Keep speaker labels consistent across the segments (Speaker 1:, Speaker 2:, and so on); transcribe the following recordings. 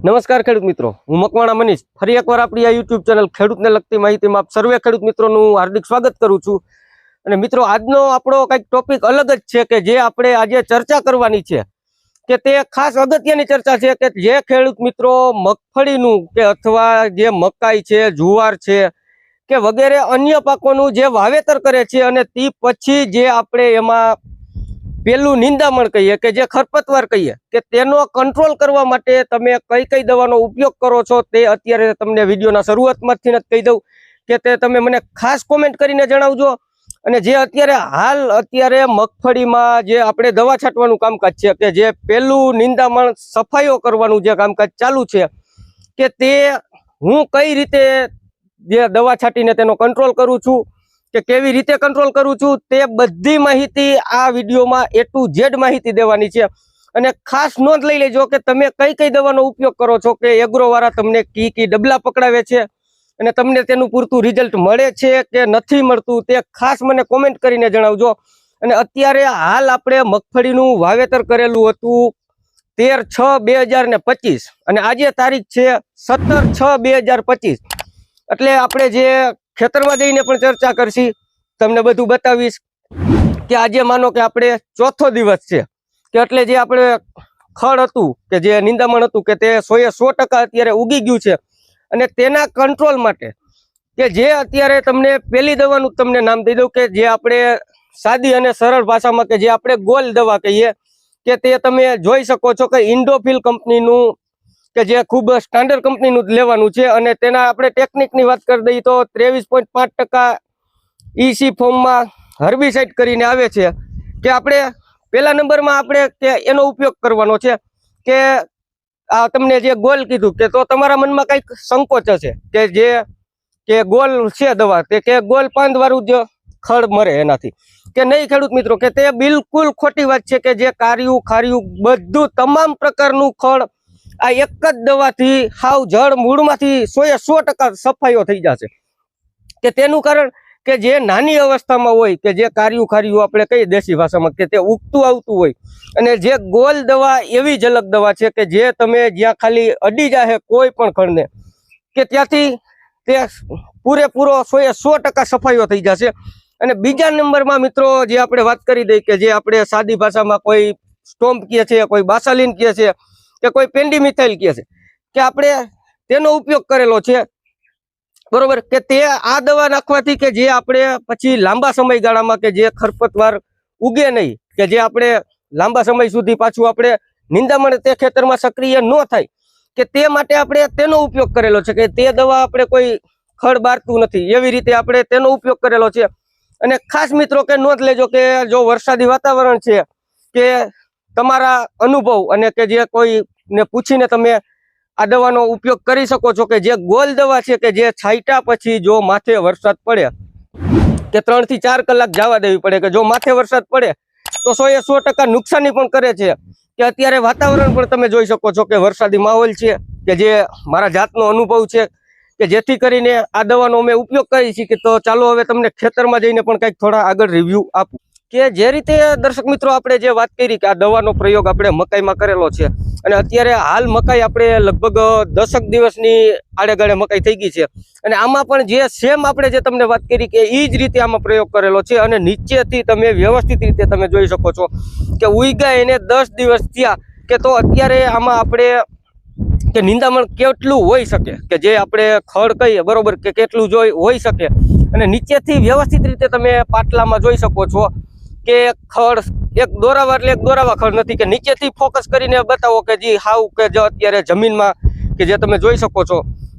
Speaker 1: નમસ્કાર ખેડૂત મિત્રો. હું મકવાણા મનીષ. ફરી એકવાર આપણી આ યુટ્યુબ ચેનલ ખેડૂતને લગતી માહિતીમાં આપ સર્વે ખેડૂત મિત્રોનું હાર્દિક સ્વાગત કરું છું. અને મિત્રો, આજનો આપણો કંઈક ટોપિક અલગ જ છે કે જે આપણે આજે ચર્ચા કરવાની છે. કે તે ખાસ અગત્યની ચર્ચા છે કે જે ખેડૂત મિત્રો મગફળીનું કે અથવા જે મકાઈ છે, જુવાર છે કે વગેરે અન્ય પાકોનું જે વાવેતર કરે છે અને તે પછી જે આપણે એમાં પેલું નિંદામણ કહીએ કે જે ખરપતવાર કહીએ કે તેનો કંટ્રોલ કરવા માટે તમે કઈ કઈ દવાનો ઉપયોગ કરો છો તે અત્યારે તમને વિડીયોના શરૂઆતમાંથી જ કહી દઉં કે તે તમે મને ખાસ કોમેન્ટ કરીને જણાવજો. અને જે અત્યારે હાલ અત્યારે મગફળીમાં જે આપણે દવા છાંટવાનું કામકાજ છે કે જે પેલું નિંદામણ સફાઈઓ કરવાનું જે કામકાજ ચાલુ છે કે તે હું કઈ રીતે જે દવા છાંટીને તેનો કંટ્રોલ કરું છું કે કેવી રીતે કંટ્રોલ કરું છું તે બધી માહિતી આ વિડીયોમાં એ ટુ ઝેડ માહિતી દેવાની છે. અને ખાસ નોંધ લઈ લેજો કે તમે કઈ કઈ દવાનો ઉપયોગ કરો છો કે એગ્રોવાળા તમને કી કી ડબલા પકડાવે છે અને તમને તેનું પૂરતું રિઝલ્ટ મળે છે કે નથી મળતું તે ખાસ મને કોમેન્ટ કરીને જણાવજો. અને અત્યારે હાલ આપણે મગફળીનું વાવેતર કરેલું હતું તેર છ બે હજાર ને પચીસ. અને આજે તારીખ છે સત્તર છ બે હજાર પચીસ. એટલે આપણે જે ખેતરમાં જઈને પણ ચર્ચા કરશી. તમને બધું બતાવીશ કે આજે માનો કે આપણે ચોથો દિવસ છે, કે એટલે જે આપણે ખડ હતું કે જે નિંદામણ હતું કે તે સોએ સો અત્યારે ઉગી ગયું છે. અને તેના કંટ્રોલ માટે કે જે અત્યારે તમને પેલી દવાનું તમને નામ દઈ દઉં કે જે આપણે સાદી અને સરળ ભાષામાં કે જે આપણે ગોલ દવા કહીએ, કે તે તમે જોઈ શકો છો કે ઇન્ડોફિલ કંપનીનું કે જે ખૂબ સ્ટાન્ડર્ડ કંપનીનું જ લેવાનું છે અને તેના આપણે ટેકનિકની વાત કરી દઈએ તો ત્રેવીસ પોઈન્ટ પાંચ ટકા ઈસી ફોર્મમાં હર્બિસાઇડ કરીને આવે છે. કે આપણે પહેલા નંબરમાં આપણે કે એનો ઉપયોગ કરવાનો છે કે આ તમને જે ગોલ કીધું કે તો તમારા મનમાં કંઈક સંકોચ હશે કે જે કે ગોલ છે દવા તે કે ગોલ પાંદવાળું જ ખડ મરે એનાથી. કે નહીં ખેડૂત મિત્રો કે તે બિલકુલ ખોટી વાત છે કે જે કાર્યું, ખાર્યું બધું તમામ પ્રકારનું ખડ આ એક જ દવાથી હાવ જળ મૂળમાંથી સો એ સો ટકા સફાઈઓ થઈ જશે. કે તેનું કારણ કે જે નાની અવસ્થામાં હોય કે જે કાર્યું ખાર્યું આપણે કહીએ દેશી ભાષામાં કે તે ઉગતું આવતું હોય અને જે ગોલ દવા એવી ઝલક દવા છે કે જે તમે જ્યાં ખાલી અડી જાહે કોઈ પણ ખણને કે ત્યાંથી તે પૂરેપૂરો સો એ સો ટકા સફાઈઓ થઈ જશે. અને બીજા નંબરમાં મિત્રો જે આપણે વાત કરી દઈએ કે જે આપણે સાદી ભાષામાં કોઈ સ્ટોમ્પ કહે છે, કોઈ બાસાલીન કહે છે કે કોઈ પેન્ડી મિથાઇલ કહે છે. કે આપણે તેનો ઉપયોગ કરેલો છે. બરોબર? કે તે આ દવા નાખવાથી કે જે આપણે પછી લાંબા સમયગાળામાં કે જે ખરપતવાર ઉગે નહીં, કે જે આપણે લાંબા સમય સુધી પાછું આપણે નિંદામણ તે ખેતરમાં સક્રિય ન થાય, કે તે માટે આપણે તેનો ઉપયોગ કરેલો છે કે તે દવા આપણે કોઈ ખડ બારતું નથી. એવી રીતે આપણે તેનો ઉપયોગ કરેલો છે. અને ખાસ મિત્રો કે નોંધ લેજો કે જો વરસાદી વાતાવરણ છે, કે તમારા અનુભવ અને કે જે કોઈને પૂછીને તમે આ દવાનો ઉપયોગ કરી શકો છો કે જે ગોલ દવા છે કે જે છાંટ્યા પછી જો માથે વરસાદ પડે, કે ત્રણથી ચાર કલાક જવા દેવી પડે કે જો માથે વરસાદ પડે, તો સો એ સો ટકા નુકસાની પણ કરે છે. કે અત્યારે વાતાવરણ પણ તમે જોઈ શકો છો કે વરસાદી માહોલ છે, કે જે મારા જાતનો અનુભવ છે, કે જેથી કરીને આ દવાનો અમે ઉપયોગ કરી છીએ કે તો ચાલો હવે તમને ખેતરમાં જઈને પણ કંઈક થોડા આગળ રિવ્યૂ આપું. કે જે રીતે દર્શક મિત્રો આપણે જે વાત કરી કે આ દવાનો પ્રયોગ આપણે મકાઈમાં કરેલો છે અને અત્યારે હાલ મકાઈ આપણે લગભગ દસક દિવસની આડેગાળે મકાઈ થઈ ગઈ છે. અને આમાં પણ જે સેમ આપણે જે તમને વાત કરી કે એ જ રીતે આમાં પ્રયોગ કરેલો છે અને નીચેથી તમે વ્યવસ્થિત રીતે તમે જોઈ શકો છો કે ઉઈગા એને દસ દિવસ થયા કે તો અત્યારે આમાં આપણે કે નિંદામણ કેટલું હોઈ શકે? કે જે આપણે ખડ કહીએ, બરોબર, કે કેટલું જોઈ હોઈ શકે? અને નીચેથી વ્યવસ્થિત રીતે તમે પાટલામાં જોઈ શકો છો કે ખડ, એક દોરાવા એટલે એક દોરાવા ખડ નથી કે નીચેથી ફોકસ કરીને બતાવો કે જે હાવ કે જો અત્યારે જમીનમાં કે જે તમે જોઈ શકો છો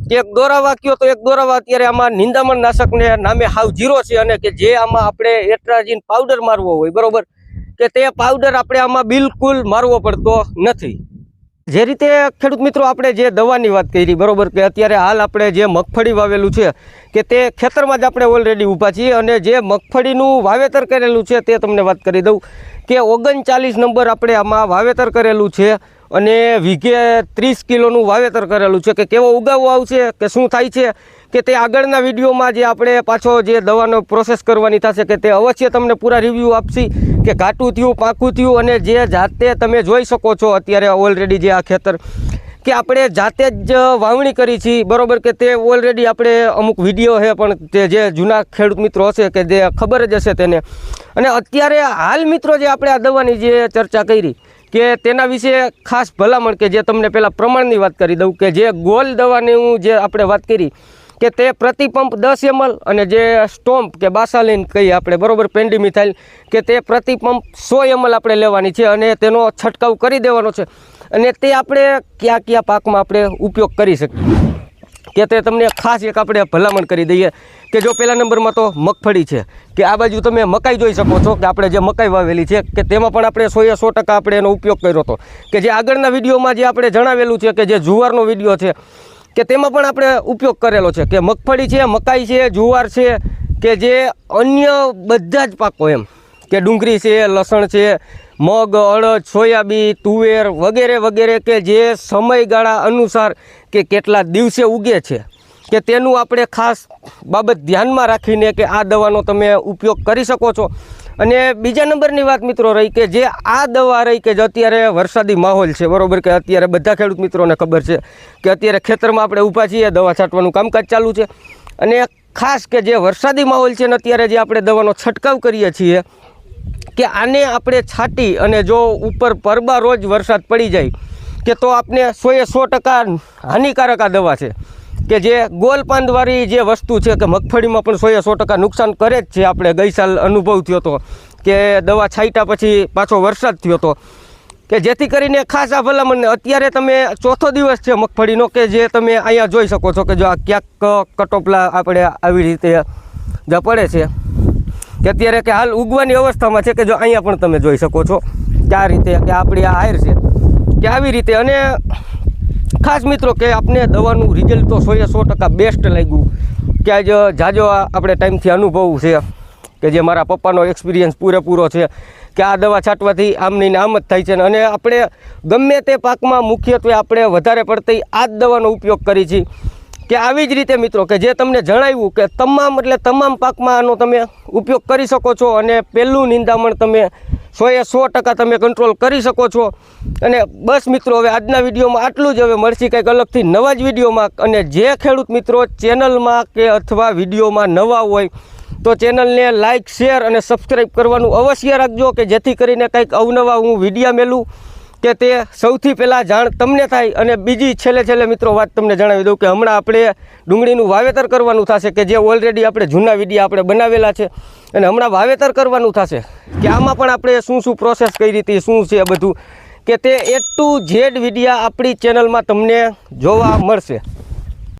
Speaker 1: કે એક દોરાવા કયો તો એક દોરાવા અત્યારે આમાં નિંદામણ નાશકને નામે હાવ જીરો છે અને કે જે આમાં આપણે એટ્રાજીન પાવડર મારવો હોય, બરોબર? કે તે પાવડર આપણે આમાં બિલકુલ મારવો પડતો નથી. જે રીતે ખેડૂત મિત્રો આપણે જે દવાની વાત કરી, બરોબર કે અત્યારે હાલ આપણે જે મગફળી વાવેલું છે, કે તે ખેતરમાં જ આપણે ઓલરેડી ઊભા છીએ અને જે મગફળીનું વાવેતર કરેલું છે તે તમને વાત કરી દઉં કે ઓગણચાલીસ નંબર આપણે આમાં વાવેતર કરેલું છે. અને વીઘે ત્રીસ કિલોનું વાવેતર કરેલું છે કે કેવો ઉગાવો આવશે, કે શું થાય છે, કે તે આગળના વિડીયોમાં જે આપણે પાછો જે દવાનો પ્રોસેસ કરવાની થશે કે તે અવશ્ય તમને પૂરા રિવ્યૂ આપશી, કે ઘાટું થયું, પાકું થયું અને જે જાતે તમે જોઈ શકો છો અત્યારે ઓલરેડી જે આ ખેતર, કે આપણે જાતે જ વાવણી કરી છીએ બરાબર કે તે ઓલરેડી આપણે અમુક વીડિયો છે પણ તે જે જૂના ખેડૂત મિત્રો હશે કે જે ખબર જ હશે તેને. અને અત્યારે હાલ મિત્રો જે આપણે આ દવાની જે ચર્ચા કરી કે તેના વિશે ખાસ ભલામણ કે જે તમને પહેલાં પ્રમાણની વાત કરી દઉં કે જે ગોલ દવાની હું જે આપણે વાત કરી કે તે પ્રતિપંપ દસ એમલ અને જે સ્ટોમ્પ કે બાસાલીન કહીએ આપણે, બરોબર, પેન્ડીમિથાઇલ, કે તે પ્રતિપંપ સો એમલ આપણે લેવાની છે અને તેનો છંટકાવ કરી દેવાનો છે અને તે આપણે કયા કયા પાકમાં આપણે ઉપયોગ કરી શકીએ. કે તે તમને ખાસ એક આપણે ભલામણ કરી દઈએ કે જો પહેલા નંબરમાં તો મગફળી છે, કે આ બાજુ તમે મકાઈ જોઈ શકો છો કે આપણે જે મકાઈ વાવેલી છે, કે તેમાં પણ આપણે સોએ સો ટકા આપણે એનો ઉપયોગ કર્યો હતો. કે જે આગળના વિડીયોમાં જે આપણે જણાવેલું છે કે જે જુવારનો વીડિયો છે, કે તેમાં પણ આપણે ઉપયોગ કરેલો છે, કે મગફળી છે, મકાઈ છે, જુવાર છે, કે જે અન્ય બધા જ પાકો એમ. કે ડુંગળી છે, લસણ છે, મગ, અડદ, સોયાબીન, તુવેર વગેરે વગેરે કે જે સમયગાળા અનુસાર કે કેટલા દિવસે ઉગે છે. કે તેનું આપણે ખાસ બાબત ધ્યાનમાં રાખીને કે આ દવાનો તમે ઉપયોગ કરી શકો છો. અને બીજા નંબરની વાત મિત્રો રહી કે જે આ દવા રહી કે જે અત્યારે વરસાદી માહોલ છે, બરોબર? કે અત્યારે બધા ખેડૂત મિત્રોને ખબર છે કે અત્યારે ખેતરમાં આપણે ઊભા છીએ, દવા છાંટવાનું કામકાજ ચાલુ છે. અને ખાસ કે જે વરસાદી માહોલ છે ને અત્યારે જે આપણે દવાનો છંટકાવ કરીએ છીએ કે આને આપણે છાંટી અને જો ઉપર પરબા રોજ વરસાદ પડી જાય, કે તો આપને સોએ સો ટકા હાનિકારક આ દવા છે. કે જે ગોલપાંદવાળી જે વસ્તુ છે કે મગફળીમાં પણ સોએ સો ટકા નુકસાન કરે જ છે. આપણે ગઈ સાલ અનુભવ થયો હતો કે દવા છાંટ્યા પછી પાછો વરસાદ થયો હતો કે જેથી કરીને ખાસ આ ભલામણને અત્યારે તમે ચોથો દિવસ છે મગફળીનો કે જે તમે અહીંયા જોઈ શકો છો કે જો આ ક્યાંક કટોપલા આપણે આવી રીતે પડે છે. કે અત્યારે કે હાલ ઉગવાની અવસ્થામાં છે કે જો અહીંયા પણ તમે જોઈ શકો છો કે આ રીતે કે આપણી આ હાયર છે કે આવી રીતે અને ખાસ મિત્રો કે આપને દવાનું રિઝલ્ટ તો સોએ સો ટકા બેસ્ટ લાગ્યું કે આજ જાજો આપણે ટાઈમથી અનુભવ છે કે જે મારા પપ્પાનો એક્સપિરિયન્સ પૂરેપૂરો છે કે આ દવા છાંટવાથી આમ નહીં આમ જ થાય છે અને આપણે ગમે તે પાકમાં મુખ્યત્વે આપણે વધારે પડતી આ જ દવાનો ઉપયોગ કરી છીએ કે આવી જ રીતે મિત્રો કે જે તમને જણાવ્યું કે તમામ એટલે તમામ પાકમાં આનો તમે ઉપયોગ કરી શકો છો અને પહેલું નિંદામણ તમે સોએ સો ટકા તમે કંટ્રોલ કરી શકો છો. અને બસ મિત્રો, હવે આજના વિડીયોમાં આટલું જ. હવે મળશે કંઈક અલગથી નવા જ વિડીયોમાં. અને જે ખેડૂત મિત્રો ચેનલમાં કે અથવા વિડીયોમાં નવા હોય, તો ચેનલને લાઇક શેર અને સબસ્ક્રાઈબ કરવાનું અવશ્ય રાખજો કે જેથી કરીને કંઈક અવનવા હું વિડીયા મેલું. કે તે સૌથી પહેલાં જાણ તમને થાય અને બીજી છેલ્લે છેલ્લે મિત્રો વાત તમને જણાવી દઉં કે હમણાં આપણે ડુંગળીનું વાવેતર કરવાનું થશે કે જે ઓલરેડી આપણે જૂના વિડીયા આપણે બનાવેલા છે અને હમણાં વાવેતર કરવાનું થશે કે આમાં પણ આપણે શું શું પ્રોસેસ કઈ રીતે શું છે બધું કે તે એ ટુ ઝેડ વિડીયા આપણી ચેનલમાં તમને જોવા મળશે.